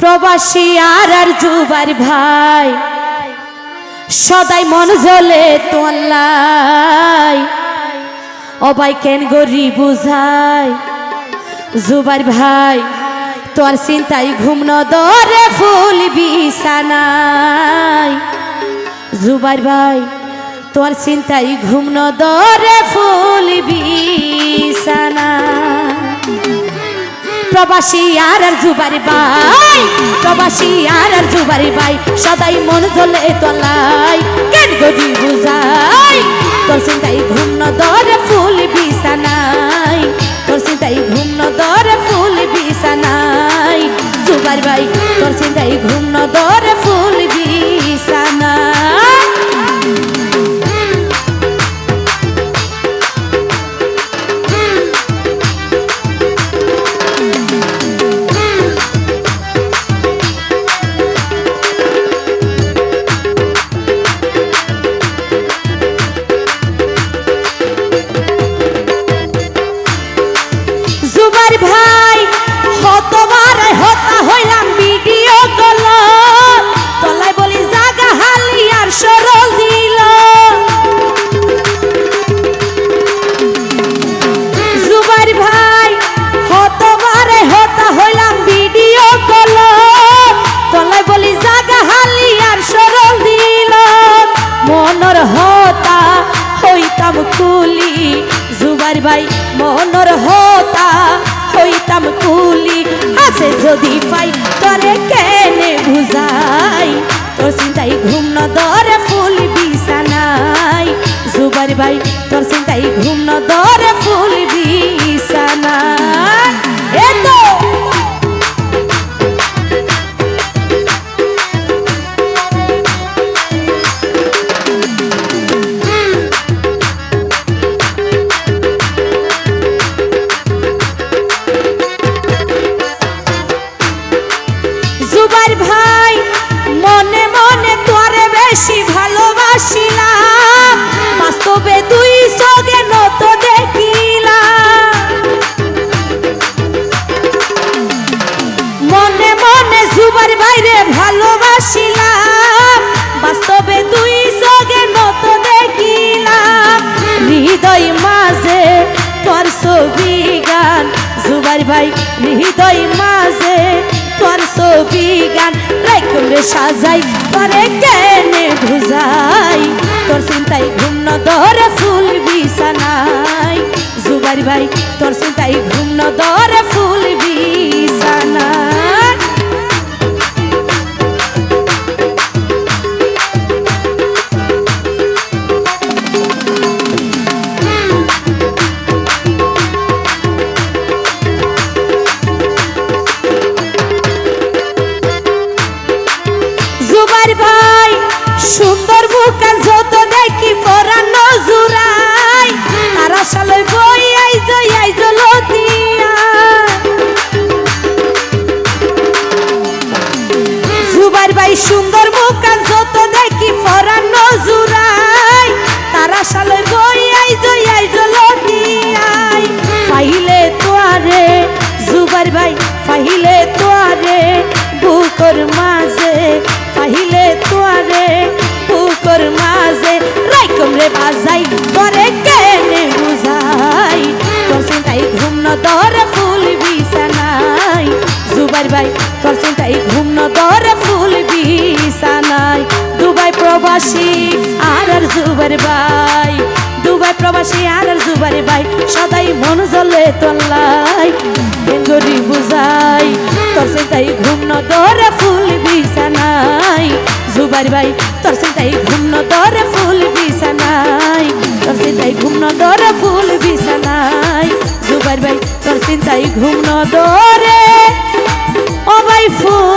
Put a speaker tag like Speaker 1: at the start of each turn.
Speaker 1: প্রবাসী আর আর জুবার ভাই, সদাই মন জলে তোল্লাই। অবাই কেন গরি বুঝাই? জুবার ভাই, তোর চিন্তাই ঘুম নদরে ফুল বিছানাই জুবার ভাই, তোর চিন্তাই ঘুম নদরে ফুল প্রবাসী আর আর জুবারি ভাই। প্রবাসী আর আর জুবারি ভাই সদাই মন জ্বলে তোলাই যদি পাই, তরে কেনে বুঝাই? তোর চিন্তাই ঘুম ন ফুল বিছানাই জুবার ভাই, তোর চিন্তাই ঘুম ন, দরে ছবি গান জুবাই ভাই হৃদয় মাঝে তোর ছবি গান। রাইকুম সাজাই, পরে কেনে বুঝাই তোর চিন্তায় ঘুম ন ধরে ফুল বিছানাই। জুবারি ভাই, তোর চিন্তায় ঘুম ন ধরে সুন্দর বুকান যত দেখি পরান জুরাই আর আসালে বই আইজ আইজ লতিয়া জুবার ভাই সুন্দর বুকান যত দেখি পরান জুরাই তার আসালে বই আইজ আইজ লতিয়াই পাইলে তোয়ারে জুবার ভাই পাইলে তোয়ারে, বুকর মাঝে পাইলে তোয়ারে বুকর মাঝে। রাইকম রে বাজাই করে কেনে বুঝাই। তোর চিন্তাই ঘুম ন জুবার ভাই, তোর চিন্তাই ঘুম ন দরে ফুল বিছানাই দুবাই প্রবাসী, আর আর জুবার ভাই। দুবাই প্রবাসী, আর আর জুবার ভাই। সদাই জ্বলে তোলাই বেঙ্গরি বুঝাই। তোর চিন্তাই ঘুম ন জুবার ভাই তোর চিন্তাই ঘুম ন দরে ফুল বিছানাই তোর চিন্তাই তাই ন দরে ফুল বিছানাই জুবার ভাই তোর চিন্তাই ঘুম ন দরে ও ভাই ফুল